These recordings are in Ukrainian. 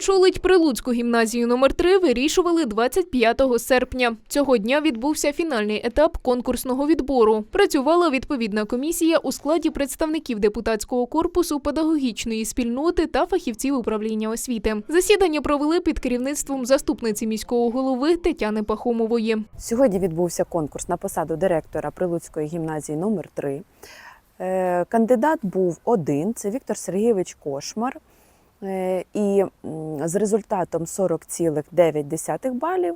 очолить Прилуцьку гімназію номер 3 вирішували 25 серпня. Цього дня відбувся фінальний етап конкурсного відбору. Працювала відповідна комісія у складі представників депутатського корпусу, педагогічної спільноти та фахівців управління освіти. Засідання провели під керівництвом заступниці міського голови Тетяни Пахомової. Сьогодні відбувся конкурс на посаду директора Прилуцької гімназії номер 3 Е, Кандидат був один це Віктор Сергійович Кошмар. Е, І з результатом 40,9 балів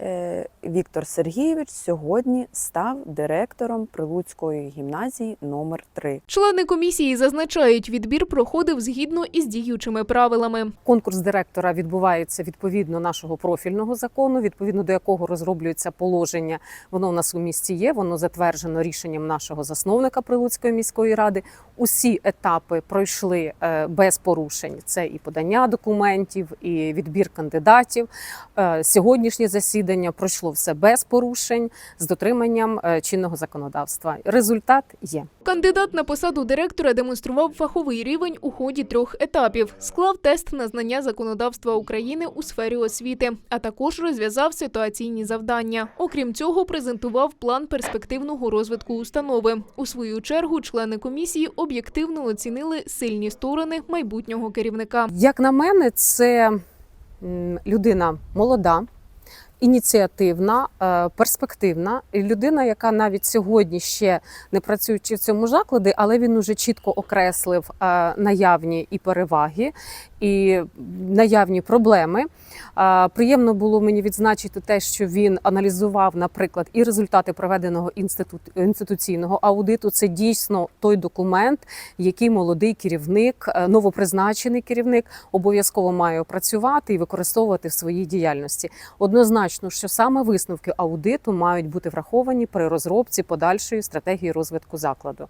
е, Віктор Сергійович сьогодні став директором Прилуцької гімназії номер 3 Члени комісії зазначають, відбір проходив згідно із діючими правилами. Конкурс директора відбувається відповідно нашого профільного закону, відповідно до якого розроблюється положення. Воно у нас у місті є. Воно затверджено рішенням нашого засновника Прилуцької міської ради. Усі етапи пройшли е, без порушень. Це і подання документів, і відбір кандидатів. Е, Сьогоднішнє засідання пройшло все без порушень з дотриманням е, чинного законодавства. Результат є. Кандидат на посаду директора демонстрував фаховий рівень у ході трьох етапів, склав тест на знання законодавства України у сфері освіти, а також розв'язав ситуаційні завдання. Окрім цього, презентував план перспективного розвитку установи. У свою чергу члени комісії об'єктивно оцінили сильні сторони майбутнього керівника. Як на мене, це людина молода, ініціативна, е, перспективна. Людина, яка навіть сьогодні ще не працюючи в цьому закладі, але він уже чітко окреслив е, наявні і переваги, і наявні проблеми. Е, Приємно було мені відзначити те, що він аналізував, наприклад, і результати проведеного інститут, інституційного аудиту. Це дійсно той документ, який молодий керівник, новопризначений керівник обов'язково має опрацювати і використовувати в своїй діяльності. Однозначно, що саме висновки аудиту мають бути враховані при розробці подальшої стратегії розвитку закладу.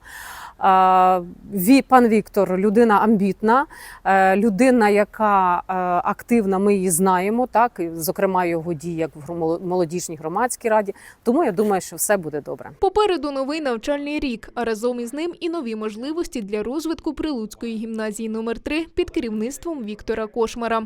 Пан Віктор людина амбітна, е, людина, яка е, активна, ми її знаємо, так зокрема його дії як в молодіжній громадській раді. Тому я думаю, що все буде добре. Попереду новий навчальний рік, а разом із ним і нові можливості для розвитку Прилуцької гімназії номер 3 під керівництвом Віктора Кошмара.